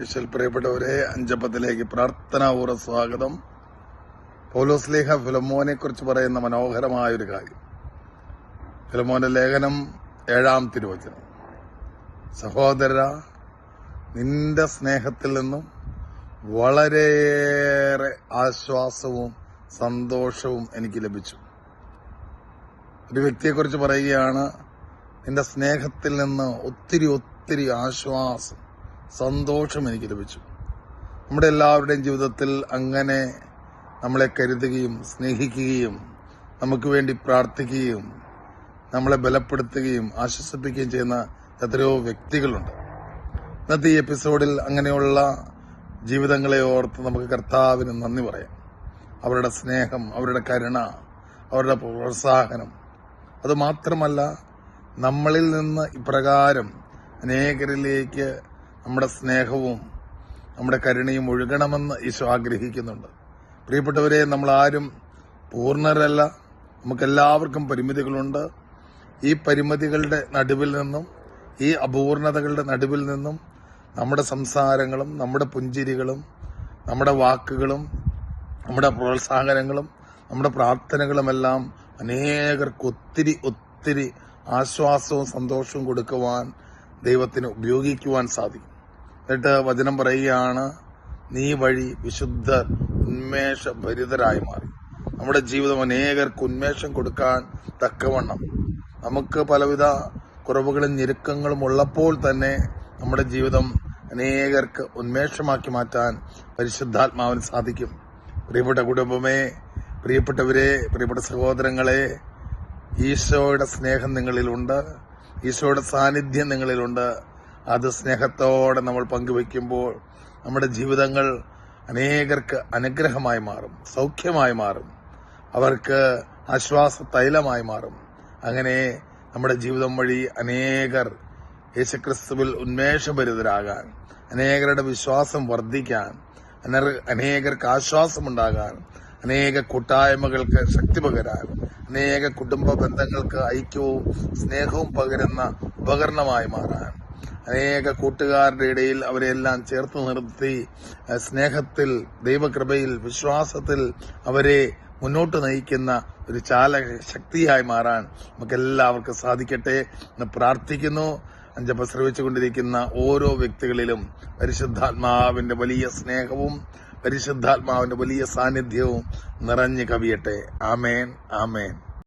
ഈശ്വൽ പ്രിയപ്പെട്ടവരെ അഞ്ചപ്പത്തിലേക്ക് പ്രാർത്ഥനാപൂർവ സ്വാഗതം. പൗലോസ്ലേഹ ഫിലമോനെ കുറിച്ച് പറയുന്ന മനോഹരമായ ഒരു കാര്യം. ഫിലമോന്റെ ലേഖനം ഏഴാം തിരുവചനം. സഹോദര നിന്റെ സ്നേഹത്തിൽ നിന്നും വളരെയേറെ ആശ്വാസവും സന്തോഷവും എനിക്ക് ലഭിച്ചു. ഒരു വ്യക്തിയെക്കുറിച്ച് പറയുകയാണ് നിന്റെ സ്നേഹത്തിൽ നിന്ന് ഒത്തിരി ഒത്തിരി ആശ്വാസം സന്തോഷം എനിക്ക് ലഭിച്ചു. നമ്മുടെ എല്ലാവരുടെയും ജീവിതത്തിൽ അങ്ങനെ നമ്മളെ കരുതുകയും സ്നേഹിക്കുകയും നമുക്ക് വേണ്ടി പ്രാർത്ഥിക്കുകയും നമ്മളെ ബലപ്പെടുത്തുകയും ആശ്വസിപ്പിക്കുകയും ചെയ്യുന്ന എത്രയോ വ്യക്തികളുണ്ട്. ഇന്നത്തെ ഈ എപ്പിസോഡിൽ അങ്ങനെയുള്ള ജീവിതങ്ങളെ ഓർത്ത് നമുക്ക് കർത്താവിന് നന്ദി പറയാം. അവരുടെ സ്നേഹം അവരുടെ കരുണ അവരുടെ പ്രോത്സാഹനം. അതുമാത്രമല്ല നമ്മളിൽ നിന്ന് ഇപ്രകാരം അനേകരിലേക്ക് നമ്മുടെ സ്നേഹവും നമ്മുടെ കരുണയും ഒഴുകണമെന്ന് ഈശോ ആഗ്രഹിക്കുന്നുണ്ട്. പ്രിയപ്പെട്ടവരെ നമ്മൾ ആരും പൂർണരല്ല. നമുക്കെല്ലാവർക്കും പരിമിതികളുണ്ട്. ഈ പരിമിതികളുടെ നടുവിൽ നിന്നും ഈ അപൂർണതകളുടെ നടുവിൽ നിന്നും നമ്മുടെ സംസാരങ്ങളും നമ്മുടെ പുഞ്ചിരികളും നമ്മുടെ വാക്കുകളും നമ്മുടെ പ്രോത്സാഹനങ്ങളും നമ്മുടെ പ്രാർത്ഥനകളുമെല്ലാം അനേകർക്ക് ഒത്തിരി ഒത്തിരി ആശ്വാസവും സന്തോഷവും കൊടുക്കുവാൻ ദൈവത്തിന് ഉപയോഗിക്കുവാൻ സാധിക്കും. എന്നിട്ട് വചനം പറയുകയാണ് നീ വഴി വിശുദ്ധ ഉന്മേഷഭരിതരായി മാറി. നമ്മുടെ ജീവിതം അനേകർക്ക് ഉന്മേഷം കൊടുക്കാൻ തക്കവണ്ണം. നമുക്ക് പലവിധ കുറവുകളും ഞെരുക്കങ്ങളും ഉള്ളപ്പോൾ തന്നെ നമ്മുടെ ജീവിതം അനേകർക്ക് ഉന്മേഷമാക്കി മാറ്റാൻ പരിശുദ്ധാത്മാവിന് സാധിക്കും. പ്രിയപ്പെട്ട കുടുംബമേ പ്രിയപ്പെട്ടവരെ പ്രിയപ്പെട്ട സഹോദരങ്ങളെ ഈശോയുടെ സ്നേഹം നിങ്ങളിലുണ്ട്. ഈശോയുടെ സാന്നിധ്യം നിങ്ങളിലുണ്ട്. അത് സ്നേഹത്തോടെ നമ്മൾ പങ്കുവെക്കുമ്പോൾ നമ്മുടെ ജീവിതങ്ങൾ അനേകർക്ക് അനുഗ്രഹമായി മാറും സൗഖ്യമായി മാറും. അവർക്ക് ആശ്വാസ തൈലമായി മാറും. അങ്ങനെ നമ്മുടെ ജീവിതം വഴി അനേകർ യേശുക്രിസ്തുവിൽ ഉന്മേഷഭരിതരാകാൻ അനേകരുടെ വിശ്വാസം വർദ്ധിക്കാൻ അനേകർക്ക് ആശ്വാസമുണ്ടാകാൻ അനേക കൂട്ടായ്മകൾക്ക് ശക്തി പകരാൻ അനേക കുടുംബ ബന്ധങ്ങൾക്ക് ഐക്യവും സ്നേഹവും പകരുന്ന ഉപകരണമായി മാറാൻ. അനേക കൂട്ടുകാരുടെ ഇടയിൽ അവരെല്ലാം ചേർത്ത് നിർത്തി സ്നേഹത്തിൽ ദൈവകൃപയിൽ വിശ്വാസത്തിൽ അവരെ മുന്നോട്ട് നയിക്കുന്ന ഒരു ചാലക ശക്തിയായി മാറാൻ നമുക്ക് എല്ലാവർക്കും സാധിക്കട്ടെ എന്ന് പ്രാർത്ഥിക്കുന്നു. അഞ്ചപ്പ ശ്രമിച്ചുകൊണ്ടിരിക്കുന്ന ഓരോ വ്യക്തികളിലും പരിശുദ്ധാത്മാവിന്റെ വലിയ സ്നേഹവും പരിശുദ്ധാത്മാവിന്റെ വലിയ സാന്നിധ്യവും നിറഞ്ഞു കവിയട്ടെ. ആമേൻ ആമേൻ.